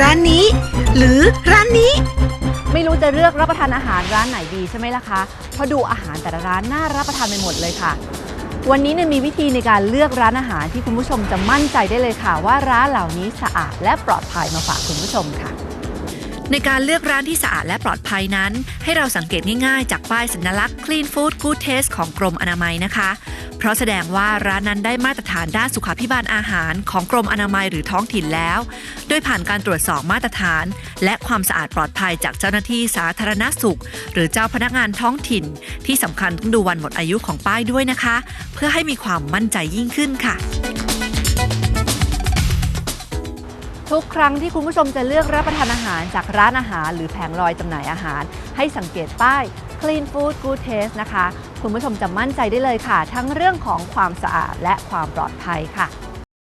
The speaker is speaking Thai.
ร้านนี้ หรือร้านนี้ ไม่รู้จะเลือกรับประทานอาหารร้านไหนดีใช่ไหมล่ะคะ เพราะดูอาหารแต่ละร้านน่ารับประทานไปหมดเลยค่ะ วันนี้เนี่ยมีวิธีในการเลือกร้านอาหารที่คุณผู้ชมจะมั่นใจได้เลยค่ะ ว่าร้านเหล่านี้สะอาดและปลอดภัยมาฝากคุณผู้ชมค่ะ ในการเลือกร้านที่สะอาดและปลอดภัยนั้น ให้เราสังเกตง่ายๆ จากป้ายสัญลักษณ์ Clean Food Good Taste ของกรมอนามัยนะคะ เพราะแสดงว่าร้านนั้นได้มาตรฐานด้านสุขาภิบาลอาหารของกรมอนามัยหรือท้องถิ่นแล้ว โดยผ่านการตรวจสอบมาตรฐาน และความสะอาดปลอดภัยจากเจ้าหน้าที่สาธารณสุข หรือเจ้าพนักงานท้องถิ่น ที่สำคัญต้องดูวันหมดอายุของป้ายด้วยนะคะ เพื่อให้มีความมั่นใจยิ่งขึ้นค่ะ ทุกครั้งที่คุณผู้ชมจะเลือกรับประทานอาหารจากร้านอาหาร หรือแผงลอยจำหน่ายอาหาร ให้สังเกตป้าย Clean Food Good Taste นะคะ คุณผู้ชมจะมั่นใจได้เลยค่ะ ทั้งเรื่องของความสะอาดและความปลอดภัยค่ะ